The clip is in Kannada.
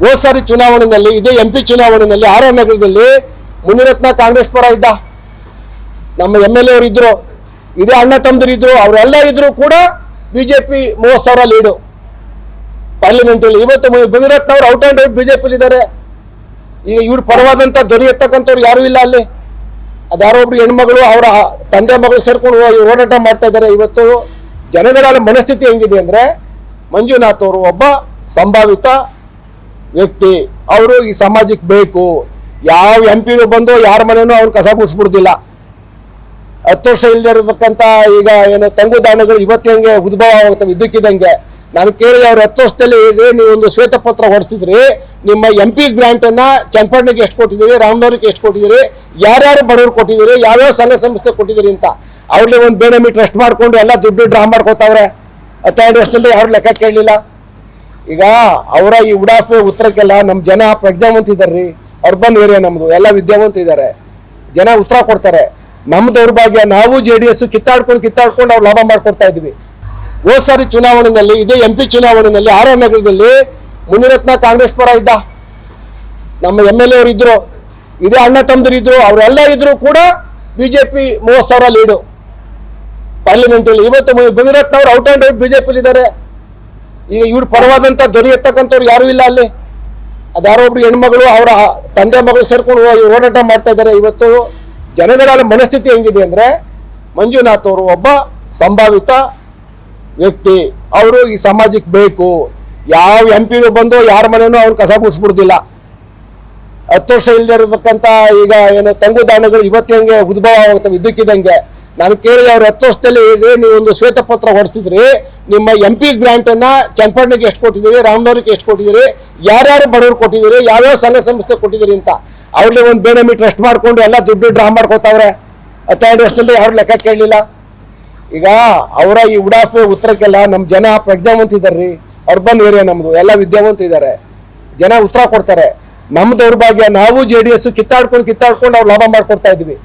ಹೋದ್ ಸಾರಿ ಚುನಾವಣೆಯಲ್ಲಿ ಇದೇ ಎಂ ಪಿ ಚುನಾವಣೆಯಲ್ಲಿ ಆರ್ ನಗರದಲ್ಲಿ ಮುನಿರತ್ನ ಕಾಂಗ್ರೆಸ್ ಪರ ಇದ್ದ. ನಮ್ಮ ಎಂ ಎಲ್ ಎ ಅವರು ಇದೇ ಅಣ್ಣ ತಮ್ಮದಿರು ಇದ್ರು, ಅವರೆಲ್ಲ ಇದ್ರು ಕೂಡ ಬಿಜೆಪಿ ಮೂವತ್ತು ಸಾವಿರ ಲೀಡು. ಪಾರ್ಲಿಮೆಂಟ್ ಅಲ್ಲಿ ಇವತ್ತು ಮುನಿರತ್ನ ಅವರು ಔಟ್ ಅಂಡ್ ಔಟ್ ಬಿಜೆಪಿ ಇದ್ದಾರೆ. ಈಗ ಇವ್ರ ಪರವಾದಂತ ಧ್ವನಿ ಎತ್ತಕ್ಕಂಥವ್ರು ಯಾರು ಇಲ್ಲ ಅಲ್ಲಿ. ಅದಾರೋ ಒಬ್ರು ಹೆಣ್ಮಗಳು, ಅವರ ತಂದೆ ಮಗಳು ಸೇರ್ಕೊಂಡು ಹೋರಾಟ ಮಾಡ್ತಾ ಇದ್ದಾರೆ. ಇವತ್ತು ಜನಗಳ ಮನಸ್ಥಿತಿ ಹೆಂಗಿದೆ ಅಂದ್ರೆ, ಮಂಜುನಾಥ್ ಅವರು ಒಬ್ಬ ಸಂಭಾವಿತ ವ್ಯಕ್ತಿ, ಅವರು ಈ ಸಮಾಜಕ್ಕೆ ಬೇಕು. ಯಾವ ಎಂ ಪಿ ಬಂದು, ಯಾರ ಮನೆಯೂ ಅವ್ನು ಕಸ ಗುಡಿಸ್ಬಿಡುದಿಲ್ಲ ಹತ್ತು ವರ್ಷ ಇಲ್ಲದೆ ಇರತಕ್ಕಂಥ ಈಗ ಏನು ತಂಗುದಾಣಗಳು ಇವತ್ತು ಹೆಂಗೆ ಉದ್ಭವ ಆಗುತ್ತೆ ಇದ್ದಕ್ಕಿದ್ದಂಗೆ ನಾನು ಕೇಳಿ, ಅವ್ರು ಹತ್ತು ವರ್ಷದಲ್ಲಿ ನೀವು ಒಂದು ಶ್ವೇತಪತ್ರ ಹೊಡೆಸಿದ್ರಿ, ನಿಮ್ಮ ಎಂ ಪಿ ಗ್ರ್ಯಾಂಟನ್ನು ಚನ್ನಪಟ್ಟಣಕ್ಕೆ ಎಷ್ಟು ಕೊಟ್ಟಿದ್ದೀರಿ ರಾಮನವರಿಗೆ ಎಷ್ಟು ಕೊಟ್ಟಿದ್ದೀರಿ, ಯಾರ್ಯಾರು ಬಡವರು ಕೊಟ್ಟಿದ್ದೀರಿ, ಯಾವ್ಯಾವ ಸಂಘ ಸಂಸ್ಥೆ ಕೊಟ್ಟಿದ್ದೀರಿ ಅಂತ. ಅವ್ರಲ್ಲಿ ಒಂದು ಬೇರೆ ಟ್ರಸ್ಟ್ ಮಾಡಿಕೊಂಡು ಎಲ್ಲ ದುಡ್ಡು ಡ್ರಾ ಮಾಡ್ಕೋತಾವ್ರೆ. ಹತ್ತೆರಡು ವರ್ಷದಲ್ಲಿ ಯಾರು ಲೆಕ್ಕ ಕೇಳಲಿಲ್ಲ. ಈಗ ಅವರ ಈ ಉಡಾಫೆ ಉತ್ತರಕ್ಕೆಲ್ಲ ನಮ್ಮ ಜನ ಪ್ರಜ್ಞಾವಂತ ಇದಾರ್ರಿ. ಅರ್ಬನ್ ಏರಿಯಾ ನಮ್ಮದು ಎಲ್ಲ ವಿದ್ಯಾವಂತಿದ್ದಾರೆ ಜನ ಉತ್ತರ ಕೊಡ್ತಾರೆ. ನಮ್ಮ ದೌರ್ಭಾಗ್ಯ ನಾವು ಜೆ ಡಿ ಎಸ್ ಕಿತ್ತಾಡ್ಕೊಂಡು ಕಿತ್ತಾಡ್ಕೊಂಡು ಅವ್ರು ಲಾಭ ಮಾಡ್ಕೊಡ್ತಾ ಇದ್ವಿ. ಹೋದ್ ಸಾರಿ ಚುನಾವಣೆಯಲ್ಲಿ ಇದೇ ಎಂ ಪಿ ಚುನಾವಣೆಯಲ್ಲಿ ಆರ್ ಆರ್ ನಗರದಲ್ಲಿ ಮುನಿರತ್ನ ಕಾಂಗ್ರೆಸ್ ಪರ ಇದ್ದ. ನಮ್ಮ ಎಂ ಎಲ್ ಎ ಅವರು ಇದ್ರು, ಇದೇ ಅಣ್ಣ ತಮ್ಮದಿರು ಇದ್ರು, ಅವರೆಲ್ಲ ಇದ್ರು ಕೂಡ ಬಿಜೆಪಿ ಮೂವತ್ತು ಸಾವಿರ ಲೀಡು ಪಾರ್ಲಿಮೆಂಟ್ ಅಲ್ಲಿ. ಇವತ್ತು ಮುನಿರತ್ನ ಅವರು ಔಟ್ ಆ್ಯಂಡ್ ಔಟ್ ಬಿಜೆಪಿ ಇದ್ದಾರೆ ಈಗ ಇವ್ರ ಪರವಾದಂತ ಧ್ವನಿ ಎತ್ತಕ್ಕಂಥವ್ರು ಯಾರು ಇಲ್ಲ ಅಲ್ಲಿ. ಅದ್ಯಾರೋ ಒಬ್ರು ಹೆಣ್ಮಗಳು, ಅವರ ತಂದೆ ಮಗಳು ಸೇರ್ಕೊಂಡು ಹೋರಾಟ ಮಾಡ್ತಾ ಇದ್ದಾರೆ ಇವತ್ತು ಜನಗಳ ಮನಸ್ಥಿತಿ ಹೆಂಗಿದೆ ಅಂದ್ರೆ ಮಂಜುನಾಥ್ ಅವರು ಒಬ್ಬ ಸಂಭಾವಿತ ವ್ಯಕ್ತಿ. ಅವರು ಈ ಸಮಾಜಕ್ಕೆ ಬೇಕು. ಯಾವ ಎಂ ಪಿನೂ ಬಂದು ಯಾರ ಮನೆಯೂ ಅವ್ರು ಕಸ ಗುಡಿಸ್ಬಿಡುದಿಲ್ಲ. ಹತ್ತು ವರ್ಷ ಇಲ್ಲದೆ ಇರತಕ್ಕಂಥ ಈಗ ಏನು ತಂಗುದಾಣಗಳು ಇವತ್ತು ಹೆಂಗೆ ಉದ್ಭವ ಆಗುತ್ತವೆ ಇದ್ದಕ್ಕಿದ್ದಂಗೆ ನಾನು ಕೇಳಿ ಅವ್ರ ಹತ್ತು ವರ್ಷದಲ್ಲಿ ನೀವು ಒಂದು ಶ್ವೇತ ಪತ್ರ ಹೊಡೆಸಿದ್ರಿ, ನಿಮ್ಮ ಎಂ ಪಿ ಗ್ರಾಂಟನ್ನ ಚಂಪಣ್ಣಿಗೆ ಎಷ್ಟು ಕೊಟ್ಟಿದ್ದೀರಿ ರಾಮನವರಿಗೆ ಎಷ್ಟು ಕೊಟ್ಟಿದ್ದೀರಿ, ಯಾರ್ಯಾರು ಬಡವರು ಕೊಟ್ಟಿದ್ದೀರಿ, ಯಾವ್ಯಾವ ಸಂಘ ಸಂಸ್ಥೆ ಕೊಟ್ಟಿದ್ದೀರಿ ಅಂತ. ಅವ್ರಲ್ಲಿ ಒಂದು ಬೇರೆ ಟ್ರಸ್ಟ್ ಮಾಡಿಕೊಂಡು ಎಲ್ಲ ದುಡ್ಡು ಡ್ರಾ ಮಾಡ್ಕೋತಾವ್ರೆ. ಹತ್ತೆರಡು ವರ್ಷದಲ್ಲಿ ಯಾರು ಲೆಕ್ಕ ಕೇಳಲಿಲ್ಲ. ಈಗ ಅವರ ಈ ಉಡಾಫೆ ಉತ್ತರಕ್ಕೆಲ್ಲ ನಮ್ಮ ಜನ ಪ್ರಜ್ಞಾವಂತ ಇದಾರ್ರಿ. ಅರ್ಬನ್ ಏರಿಯಾ ನಮ್ಮದು ಎಲ್ಲ ವಿದ್ಯಾವಂತ ಇದ್ದಾರೆ ಜನ ಉತ್ತರ ಕೊಡ್ತಾರೆ. ನಮ್ಮ ದೌರ್ಭಾಗ್ಯ, ನಾವು ಜೆ ಡಿ ಎಸ್ ಕಿತ್ತಾಡ್ಕೊಂಡು ಕಿತ್ತಾಡ್ಕೊಂಡು ಅವ್ರು ಲಾಭ ಮಾಡ್ಕೊಡ್ತಾ ಇದ್ವಿ.